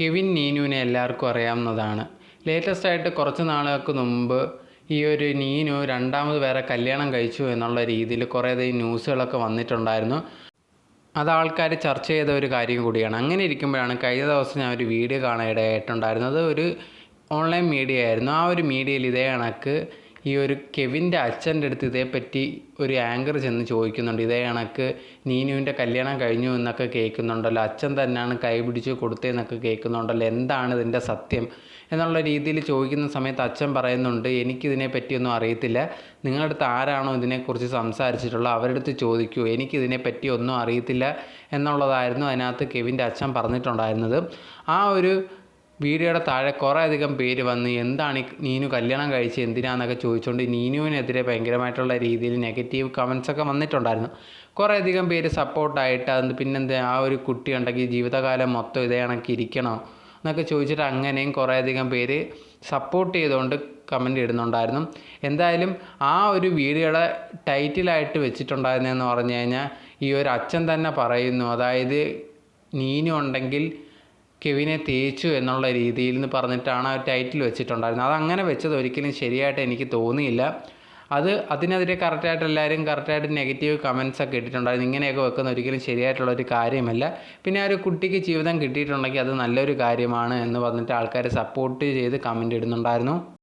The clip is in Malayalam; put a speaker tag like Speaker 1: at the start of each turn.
Speaker 1: കെവിൻ നീനുവിനെ എല്ലാവർക്കും അറിയാവുന്നതാണ്. ലേറ്റസ്റ്റ് ആയിട്ട് കുറച്ച് നാളുകൾക്ക് മുമ്പ് ഈ ഒരു നീനു രണ്ടാമത് വേറെ കല്യാണം കഴിച്ചു എന്നുള്ള രീതിയിൽ കുറേയധികം ന്യൂസുകളൊക്കെ വന്നിട്ടുണ്ടായിരുന്നു. അത് ആൾക്കാർ ചർച്ച ചെയ്ത ഒരു കാര്യം കൂടിയാണ്. അങ്ങനെ ഇരിക്കുമ്പോഴാണ് കഴിഞ്ഞ ദിവസം ഞാൻ ഒരു വീഡിയോ കാണാനിടയായിട്ടുണ്ടായിരുന്നത്. ഒരു ഓൺലൈൻ മീഡിയ ആയിരുന്നു. ആ ഒരു മീഡിയയിൽ ഇതേ കണക്ക് ഈ ഒരു കെവിന്റെ അച്ഛന്റെ അടുത്ത് ഇതേപ്പറ്റി ഒരു ആങ്കർ ചെന്ന് ചോദിക്കുന്നുണ്ട്. ഇതേ കണക്ക് നീനുവിന്റെ കല്യാണം കഴിഞ്ഞു എന്നൊക്കെ കേൾക്കുന്നുണ്ടല്ലോ. അച്ഛൻ തന്നെയാണ് കൈ പിടിച്ച് കൊടുത്തതെന്നൊക്കെ കേൾക്കുന്നുണ്ടല്ലോ. എന്താണ് ഇതിന്റെ സത്യം? എന്നുള്ള രീതിയിൽ ചോദിക്കുന്ന സമയത്ത് അച്ഛൻ പറയുന്നുണ്ട് എനിക്കിതിനെ പറ്റിയൊന്നും അറിയത്തില്ല. നിങ്ങളുടെ അടുത്ത് ആരാണോ ഇതിനെക്കുറിച്ച് സംസാരിച്ചിട്ടുള്ളത് അവരുടെ അടുത്ത് ചോദിക്കൂ. എനിക്കിതിനെ പറ്റി ഒന്നും അറിയത്തില്ല എന്നുള്ളതായിരുന്നു അതിനകത്ത് കെവിന്റെ അച്ഛൻ പറഞ്ഞിട്ടുണ്ടായിരുന്നത്. ആ ഒരു വീഡിയോയുടെ താഴെ കുറേ അധികം പേര് വന്ന് എന്താണ് നീനു കല്യാണം കഴിച്ച് എന്തിനാന്നൊക്കെ ചോദിച്ചുകൊണ്ട് നീനുവിനെതിരെ ഭയങ്കരമായിട്ടുള്ള രീതിയിൽ നെഗറ്റീവ് കമൻസൊക്കെ വന്നിട്ടുണ്ടായിരുന്നു. കുറേ അധികം പേര് സപ്പോർട്ടായിട്ട് അത് പിന്നെന്താ ആ ഒരു കുട്ടി ഉണ്ടെങ്കിൽ ജീവിതകാലം മൊത്തം ഇതേ കണക്ക് ഇരിക്കണോ എന്നൊക്കെ ചോദിച്ചിട്ട് അങ്ങനെയും കുറേ അധികം പേര് സപ്പോർട്ട് ചെയ്തുകൊണ്ട് കമന്റ് ഇടുന്നുണ്ടായിരുന്നു. എന്തായാലും ആ ഒരു വീഡിയോയുടെ ടൈറ്റിലായിട്ട് വെച്ചിട്ടുണ്ടായിരുന്നതെന്ന് പറഞ്ഞു കഴിഞ്ഞാൽ ഈ ഒരു അച്ഛൻ തന്നെ പറയുന്നു. അതായത് നീനു ഉണ്ടെങ്കിൽ കെവിനെ തേച്ചു എന്നുള്ള രീതിയിൽ എന്ന് പറഞ്ഞിട്ടാണ് ആ ടൈറ്റിൽ വെച്ചിട്ടുണ്ടായിരുന്നത്. അത് അങ്ങനെ വെച്ചത് ഒരിക്കലും ശരിയായിട്ട് എനിക്ക് തോന്നിയില്ല. അത് അതിനെതിരെ കറക്റ്റായിട്ട് എല്ലാവരും കറക്റ്റായിട്ട് നെഗറ്റീവ് കമൻസ് ഒക്കെ ഇട്ടിട്ടുണ്ടായിരുന്നു. ഇങ്ങനെയൊക്കെ വെക്കുന്ന ഒരിക്കലും ശരിയായിട്ടുള്ള ഒരു കാര്യമല്ല. പിന്നെ ആ ഒരു കുട്ടിക്ക് ജീവിതം കിട്ടിയിട്ടുണ്ടെങ്കിൽ അത് നല്ലൊരു കാര്യമാണ് എന്ന് പറഞ്ഞിട്ട് ആൾക്കാർ സപ്പോർട്ട് ചെയ്ത് കമന്റ് ഇടുന്നുണ്ടായിരുന്നു.